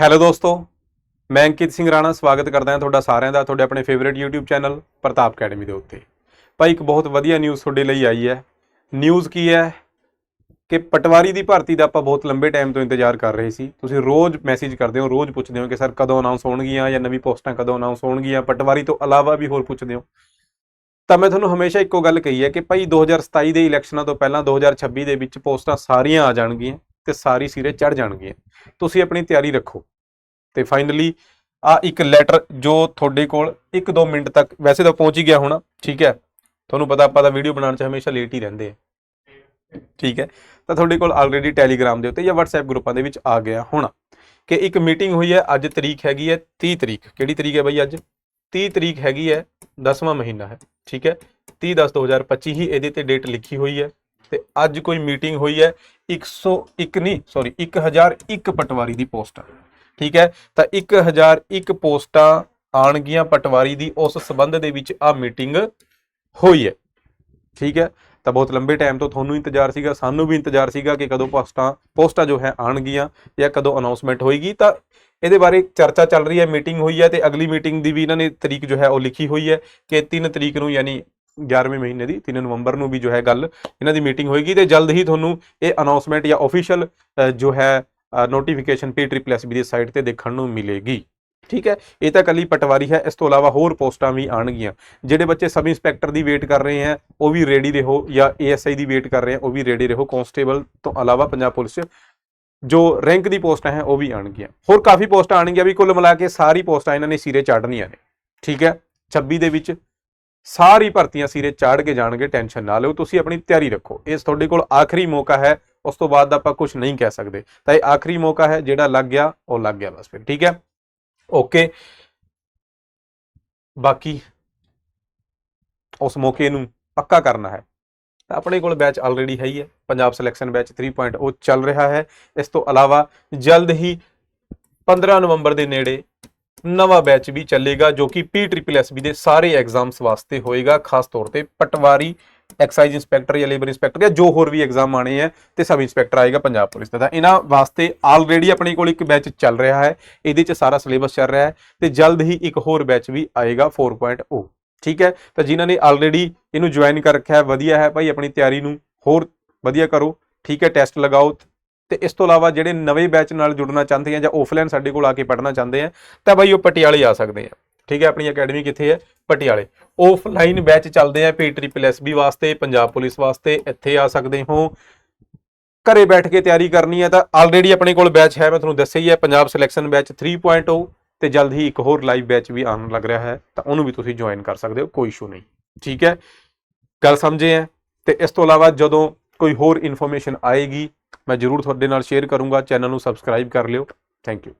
Hello ਦੋਸਤੋ, ਮੈਂ ਅੰਕਿਤ ਸਿੰਘ ਰਾਣਾ ਸਵਾਗਤ ਕਰਦਾ ਹਾਂ ਤੁਹਾਡਾ ਸਾਰਿਆਂ ਦਾ, ਤੁਹਾਡੇ ਆਪਣੇ favourite YouTube channel Pratap academy ਦੇ ਉੱਤੇ। ਭਾਈ, ਇੱਕ ਬਹੁਤ ਵਧੀਆ ਨਿਊਜ਼ ਤੁਹਾਡੇ ਲਈ ਆਈ ਹੈ। ਨਿਊਜ਼ ਕੀ ਹੈ? ਕਿ ਪਟਵਾਰੀ ਦੀ ਭਰਤੀ ਦਾ ਆਪਾਂ ਬਹੁਤ ਲੰਬੇ ਟਾਈਮ ਤੋਂ ਇੰਤਜ਼ਾਰ ਕਰ ਰਹੇ ਸੀ। ਤੁਸੀਂ ਰੋਜ਼ ਮੈਸੇਜ ਕਰਦੇ ਹੋ, ਰੋਜ਼ ਪੁੱਛਦੇ ਹੋ ਕਿ ਸਰ ਕਦੋਂ ਅਨਾਉਂਸ ਹੋਣਗੀਆਂ ਜਾਂ ਨਵੀਂ ਪੋਸਟਾਂ ਕਦੋਂ ਅਨਾਉਂਸ ਹੋਣਗੀਆਂ, ਪਟਵਾਰੀ ਤੋਂ ਇਲਾਵਾ ਵੀ ਹੋਰ ਪੁੱਛਦੇ ਹੋ। ਤਾਂ ਮੈਂ ਤੁਹਾਨੂੰ ਹਮੇਸ਼ਾ ਇੱਕੋ ਗੱਲ ਕਹੀ ਹੈ ਕਿ ਭਾਈ 2027 ਦੇ ਇਲੈਕਸ਼ਨਾਂ ਤੋਂ ਪਹਿਲਾਂ 2026 ਦੇ ਵਿੱਚ ਪੋਸਟਾਂ ਸਾਰੀਆਂ ਆ ਜਾਣਗੀਆਂ। ਤੇ ਸਾਰੀ ਸਿਰੇ ਚੜ ਜਾਣਗੇ ਤੁਸੀਂ ਆਪਣੀ ਤਿਆਰੀ ਰੱਖੋ। ਤੇ ਫਾਈਨਲੀ ਆ ਇੱਕ ਲੈਟਰ ਜੋ ਤੁਹਾਡੇ ਕੋਲ 1-2 ਮਿੰਟ ਤੱਕ ਵੈਸੇ ਤਾਂ ਪਹੁੰਚ ਹੀ ਗਿਆ ਹੋਣਾ, ਠੀਕ ਹੈ? ਤੁਹਾਨੂੰ ਪਤਾ ਆਪਾਂ ਤਾਂ ਵੀਡੀਓ ਬਣਾਉਣ 'ਚ ਹਮੇਸ਼ਾ ਲੇਟ ਹੀ ਰਹਿੰਦੇ ਆ। ਠੀਕ ਹੈ? ਤਾਂ ਤੁਹਾਡੇ ਕੋਲ ਆਲਰੇਡੀ ਟੈਲੀਗ੍ਰਾਮ ਦੇ ਉੱਤੇ ਜਾਂ WhatsApp ਗਰੁੱਪਾਂ ਦੇ ਵਿੱਚ ਆ ਗਿਆ ਹੋਣਾ ਕਿ ਇੱਕ ਮੀਟਿੰਗ ਹੋਈ ਹੈ, ਅੱਜ ਤਰੀਕ ਹੈਗੀ ਹੈ 30 ਤਰੀਕ। ਕਿਹੜੀ ਤਰੀਕ ਹੈ ਬਈ ਅੱਜ? 30 ਤਰੀਕ ਹੈਗੀ ਹੈ 10ਵਾਂ ਮਹੀਨਾ ਹੈ, ਠੀਕ ਹੈ? 30 10 2025 ਹੀ ਇਹਦੇ ਤੇ ਡੇਟ ਲਿਖੀ ਹੋਈ ਹੈ। ਤੇ ਅੱਜ ਕੋਈ ਮੀਟਿੰਗ ਹੋਈ ਹੈ 101 ਨਹੀਂ ਸੌਰੀ 1001 ਪਟਵਾਰੀ ਦੀ ਪੋਸਟਾਂ। ਠੀਕ ਹੈ? ਤਾਂ 1001 ਪੋਸਟਾਂ ਆਣਗੀਆਂ ਪਟਵਾਰੀ ਦੀ, ਉਸ ਸਬੰਧ ਦੇ ਵਿੱਚ ਆ ਮੀਟਿੰਗ ਹੋਈ ਹੈ। ਠੀਕ ਹੈ? ਤਾਂ ਬਹੁਤ ਲੰਬੇ ਟਾਈਮ ਤੋਂ ਤੁਹਾਨੂੰ ਇੰਤਜ਼ਾਰ ਸੀਗਾ, ਸਾਨੂੰ ਵੀ ਇੰਤਜ਼ਾਰ ਸੀਗਾ ਕਿ ਕਦੋਂ ਪੋਸਟਾਂ ਪੋਸਟਾਂ ਜੋ ਹੈ ਆਣਗੀਆਂ ਜਾਂ ਕਦੋਂ ਅਨਾਉਂਸਮੈਂਟ ਹੋਏਗੀ। ਤਾਂ ਇਹਦੇ ਬਾਰੇ ਚਰਚਾ ਚੱਲ ਰਹੀ ਹੈ, ਮੀਟਿੰਗ ਹੋਈ ਹੈ ਤੇ ਅਗਲੀ ਮੀਟਿੰਗ ਦੀ ਵੀ ਇਹਨਾਂ ਨੇ ਤਰੀਕ ਜੋ ਹੈ ਉਹ ਲਿਖੀ ਹੋਈ ਹੈ ਕਿ 3 ਤਰੀਕ ਨੂੰ ਯਾਨੀ 11ਵੇਂ ਮਹੀਨੇ ਦੀ 3 ਨਵੰਬਰ ਨੂੰ ਵੀ ਜੋ ਹੈ ਗੱਲ ਇਹਨਾਂ ਦੀ ਮੀਟਿੰਗ ਹੋਏਗੀ ਤੇ ਜਲਦ ਹੀ ਤੁਹਾਨੂੰ ਇਹ ਅਨਾਉਂਸਮੈਂਟ ਜਾਂ ਅਫੀਸ਼ੀਅਲ ਜੋ ਹੈ ਨੋਟੀਫਿਕੇਸ਼ਨ PSSB ਦੀ ਸਾਈਟ ਤੇ ਦੇਖਣ ਨੂੰ ਮਿਲੇਗੀ। ਠੀਕ ਹੈ? ਇਹ ਤਾਂ ਕੱਲੀ ਪਟਵਾਰੀ ਹੈ, ਇਸ ਤੋਂ ਇਲਾਵਾ ਹੋਰ ਪੋਸਟਾਂ ਵੀ ਆਣਗੀਆਂ ਜਿਹੜੇ ਬੱਚੇ ਸਬ ਇੰਸਪੈਕਟਰ ਦੀ ਵੇਟ ਕਰ ਰਹੇ ਹੈ, ਉਹ ਵੀ ਰੈਡੀ ਰਹੋ ਜਾਂ ASI ਦੀ ਵੇਟ ਕਰ ਰਹੇ ਹੈ, ਉਹ ਵੀ ਰੈਡੀ ਰਹੋ। ਕਾਂਸਟੇਬਲ ਤੋਂ ਇਲਾਵਾ ਪੰਜਾਬ ਪੁਲਿਸ ਜੋ ਰੈਂਕ ਦੀ ਪੋਸਟਾਂ ਹੈ, ਉਹ ਵੀ ਆਣਗੀਆਂ ਹੋਰ ਕਾਫੀ ਪੋਸਟਾਂ ਆਣਗੀਆਂ ਵੀ, ਕੁੱਲ ਮਿਲਾ ਕੇ ਸਾਰੀ ਪੋਸਟਾਂ ਇਹਨਾਂ ਨੇ ਸਿਰੇ ਚਾੜਨੀਆਂ ਨੇ। ਠੀਕ ਹੈ? 26 ਦੇ ਵਿੱਚ ਸਾਰੀ ਭਰਤੀਆਂ ਸਿਰੇ ਚਾੜ ਕੇ ਜਾਣਗੇ, ਟੈਨਸ਼ਨ ਨਾ ਲਓ, ਤੁਸੀਂ ਆਪਣੀ ਤਿਆਰੀ ਰੱਖੋ। ਇਸ ਤੁਹਾਡੇ ਕੋਲ ਆਖਰੀ ਮੌਕਾ ਹੈ, ਉਸ ਤੋਂ ਬਾਅਦ ਆਪਾਂ ਕੁਝ ਨਹੀਂ ਕਹਿ ਸਕਦੇ। ਤਾਂ ਇਹ ਆਖਰੀ ਮੌਕਾ ਹੈ, ਜਿਹੜਾ ਲੱਗ ਗਿਆ, ਉਹ ਲੱਗ ਗਿਆ ਬਸ ਫਿਰ, ਠੀਕ ਹੈ? ਓਕੇ। ਬਾਕੀ ਉਸ ਮੌਕੇ ਨੂੰ ਪੱਕਾ ਕਰਨਾ ਹੈ। ਤਾਂ ਆਪਣੇ ਕੋਲ ਬੈਚ ਆਲਰੇਡੀ ਹੈ ਹੀ ਹੈ, ਪੰਜਾਬ ਸਿਲੈਕਸ਼ਨ ਬੈਚ 3.0 ਚੱਲ ਰਿਹਾ ਹੈ। ਇਸ ਤੋਂ ਇਲਾਵਾ ਜਲਦ ਹੀ 15 ਨਵੰਬਰ ਦੇ ਨੇੜੇ ਨਵਾਂ ਬੈਚ ਵੀ ਚੱਲੇਗਾ ਜੋ ਕਿ ਪੀ ਟ੍ਰਿਪਲ ਐੱਸ ਬੀ ਦੇ ਸਾਰੇ ਐਗਜ਼ਾਮਸ ਵਾਸਤੇ ਹੋਏਗਾ, ਖਾਸ ਤੌਰ ਤੇ ਪਟਵਾਰੀ ਐਕਸਾਈਜ਼ ਇੰਸਪੈਕਟਰ ਜਾਂ ਲੇਬਰ ਇੰਸਪੈਕਟਰ ਜਾਂ ਜੋ ਹੋਰ ਵੀ ਐਗਜ਼ਾਮ ਆਣੇ ਹੈ ਤੇ ਸਬ ਇੰਸਪੈਕਟਰ ਆਏਗਾ ਪੰਜਾਬ ਪੁਲਿਸ ਦਾ। ਤਾਂ ਇਹਨਾਂ ਵਾਸਤੇ ਆਲਰੇਡੀ ਆਪਣੇ ਕੋਲ ਇੱਕ ਬੈਚ ਚੱਲ ਰਿਹਾ ਹੈ, ਇਹਦੇ 'ਚ ਸਾਰਾ ਸਿਲੇਬਸ ਚੱਲ ਰਿਹਾ ਹੈ ਤੇ ਜਲਦ ਹੀ ਇੱਕ ਹੋਰ ਬੈਚ ਵੀ ਆਏਗਾ 4.0 ਠੀਕ ਹੈ? ਤਾਂ ਜਿਨ੍ਹਾਂ ਨੇ ਆਲਰੇਡੀ ਇਹਨੂੰ ਜੁਆਇਨ ਕਰ ਰੱਖਿਆ ਹੈ, ਵਧੀਆ ਹੈ ਭਾਈ, ਆਪਣੀ ਤਿਆਰੀ ਨੂੰ ਹੋਰ ਵਧੀਆ ਕਰੋ। ਠੀਕ ਹੈ? ਟੈਸਟ ਲਗਾਓ ਤੇ ਇਸ ਤੋਂ ਇਲਾਵਾ ਜਿਹੜੇ ਨਵੇਂ ਬੈਚ ਨਾਲ ਜੁੜਨਾ ਚਾਹੁੰਦੇ ਆ ਜਾਂ ਆਫਲਾਈਨ ਸਾਡੇ ਕੋਲ ਆ ਕੇ ਪੜ੍ਹਨਾ ਚਾਹੁੰਦੇ ਆ, ਤਾਂ ਬਾਈ ਉਹ ਪਟਿਆਲੇ ਆ ਸਕਦੇ ਆ। ਠੀਕ ਹੈ, ਆਪਣੀ ਅਕੈਡਮੀ ਕਿੱਥੇ ਹੈ? ਪਟਿਆਲੇ। ਆਫਲਾਈਨ ਬੈਚ ਚੱਲਦੇ ਆ ਬੀ ਵਾਸਤੇ, ਪੰਜਾਬ ਪੁਲਿਸ ਵਾਸਤੇ, ਇੱਥੇ ਆ ਸਕਦੇ ਹੋ। ਘਰੇ ਬੈਠ ਕੇ ਤਿਆਰੀ ਕਰਨੀ ਹੈ ਤਾਂ ਆਲਰੇਡੀ ਆਪਣੇ ਕੋਲ ਬੈਚ ਹੈ, ਮੈਂ ਤੁਹਾਨੂੰ ਦੱਸਿਆ ਹੀ ਹੈ, ਪੰਜਾਬ ਸਿਲੈਕਸ਼ਨ ਬੈਚ 3.0 ਤੇ ਜਲਦ ਹੀ ਇੱਕ ਹੋਰ ਲਾਈਵ ਬੈਚ ਵੀ ਆਉਣ ਲੱਗ ਰਿਹਾ ਹੈ, ਤਾਂ ਉਹਨੂੰ ਵੀ ਤੁਸੀਂ ਜੁਆਇਨ ਕਰ ਸਕਦੇ ਹੋ, ਕੋਈ ਇਸ਼ੂ ਨਹੀਂ। ਠੀਕ ਹੈ, ਗੱਲ ਸਮਝੇ ਹੈ ਤੇ ਇਸ ਤੋਂ ਇਲਾਵਾ ਜਦੋਂ ਕੋਈ ਹੋਰ ਇਨਫੋਰਮੇਸ਼ਨ ਆਏਗੀ ਮੈਂ ਜਰੂਰ ਤੁਹਾਡੇ ਨਾਲ ਸ਼ੇਅਰ ਕਰੂੰਗਾ ਚੈਨਲ ਨੂੰ ਸਬਸਕ੍ਰਾਈਬ ਕਰ ਲਿਓ। Thank you